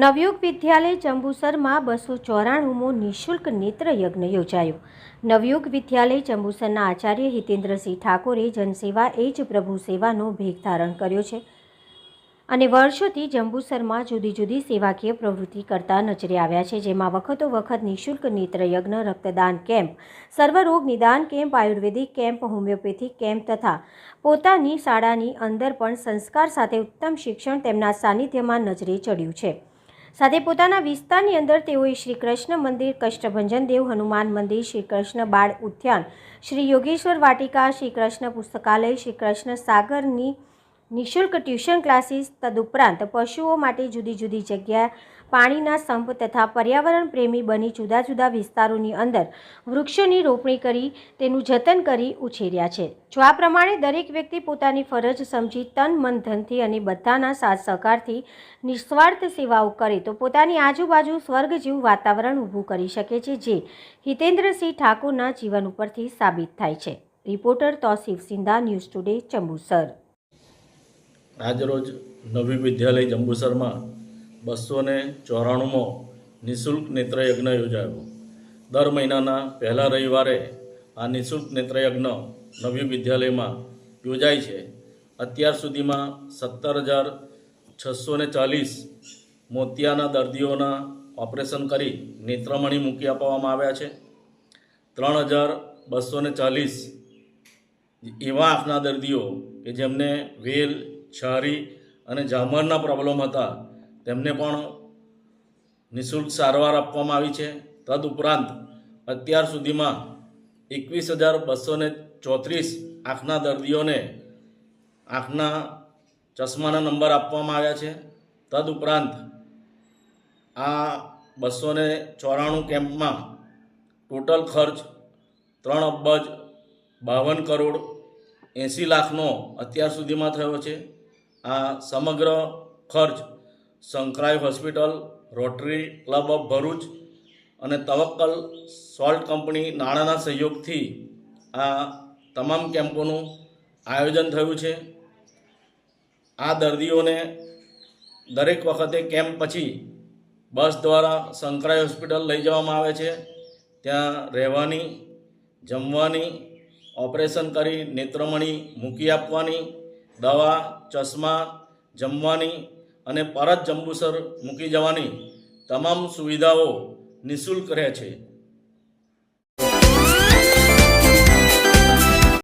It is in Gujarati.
નવયુગ વિદ્યાલય જંબુસરમાં બસો ચોરાણુંમો નિઃશુલ્ક નેત્ર યજ્ઞ યોજાયો. નવયુગ વિદ્યાલય જંબુસરના આચાર્ય હિતેન્દ્રસિંહ ઠાકોરે જનસેવા એ જ પ્રભુ સેવાનો ભેગ ધારણ કર્યો છે અને વર્ષોથી જંબુસરમાં જુદી જુદી સેવાકીય પ્રવૃત્તિ કરતા નજરે આવ્યા છે, જેમાં વખતો વખત નિઃશુલ્ક નેત્રયજ્ઞ, રક્તદાન કેમ્પ, સર્વરોગ નિદાન કેમ્પ, આયુર્વેદિક કેમ્પ, હોમિયોપેથિક કેમ્પ તથા પોતાની શાળાની અંદર પણ સંસ્કાર સાથે ઉત્તમ શિક્ષણ તેમના સાનિધ્યમાં નજરે ચડ્યું છે. સાથે પોતાના વિસ્તારની અંદર તેઓએ શ્રી કૃષ્ણ મંદિર, કષ્ટભંજન દેવ, હનુમાન મંદિર, શ્રી કૃષ્ણ બાળ ઉદ્યાન, શ્રી યોગેશ્વર વાટિકા, શ્રી કૃષ્ણ પુસ્તકાલય, શ્રી કૃષ્ણ સાગરની નિઃશુલ્ક ટ્યુશન ક્લાસીસ, તદુપરાંત પશુઓ માટે જુદી જુદી જગ્યા પાણીના સંપ તથા પર્યાવરણ પ્રેમી બની જુદા જુદા વિસ્તારોની અંદર વૃક્ષોની રોપણી કરી તેનું જતન કરી ઉછેર્યા છે. જો આ પ્રમાણે દરેક વ્યક્તિ પોતાની ફરજ સમજી તન, મન, ધનથી અને બધાના સાથ સહકારથી નિસ્વાર્થ સેવાઓ કરે તો પોતાની આજુબાજુ સ્વર્ગ જેવું વાતાવરણ ઊભું કરી શકે છે, જે હિતેન્દ્રસિંહ ઠાકોરના જીવન ઉપરથી સાબિત થાય છે. Reporter Tausif Sindha, news today, Jambusar. આજરોજ નવી વિદ્યાલય જંબુસરમાં બસો ને ચોરાણુંમો નિઃશુલ્ક નેત્રયજ્ઞ યોજાયો. દર મહિનાના પહેલા રવિવારે આ નિઃશુલ્ક નેત્રયજ્ઞ નવી વિદ્યાલયમાં યોજાય છે. અત્યાર સુધીમાં સત્તર હજાર છસો ને ચાલીસ મોતિયાના દર્દીઓના ઓપરેશન કરી નેત્રમણી મૂકી આપવામાં આવ્યા છે. ત્રણ હજાર બસો ને ચાલીસ એવા આંખના દર્દીઓ કે જેમને વેલ, છારી અને જામરના પ્રોબ્લેમ હતા તેમને પણ નિઃશુલ્ક સારવાર આપવામાં આવી છે. તદઉપરાંત અત્યાર સુધીમાં એકવીસ હજાર બસો ચોત્રીસ આંખના દર્દીઓને આંખના ચશ્માના નંબર આપવામાં આવ્યા છે. તદઉપરાંત આ બસો ચોરાણું કેમ્પમાં ટોટલ ખર્ચ ત્રણ અબજ બાવન કરોડ એંસી લાખનો અત્યાર સુધીમાં થયો છે. આ સમગ્ર ખર્ચ સંકરાઈ hospital, rotary club of Bharuch અને તવક્કલ સોલ્ટ કંપની નાણાંના સહયોગથી આ તમામ કેમ્પોનું આયોજન થયું છે. આ દર્દીઓને દરેક વખતે કેમ્પ પછી બસ દ્વારા સંકરાઈ હોસ્પિટલ લઈ જવામાં આવે છે. ત્યાં રહેવાની, જમવાની, ઓપરેશન કરી નેત્રમણી મૂકી આપવાની, દવા, ચશ્મા, જમવાની અને પરત જંબુસર મૂકી જવાની તમામ સુવિધાઓ નિઃશુલ્ક રહે છે.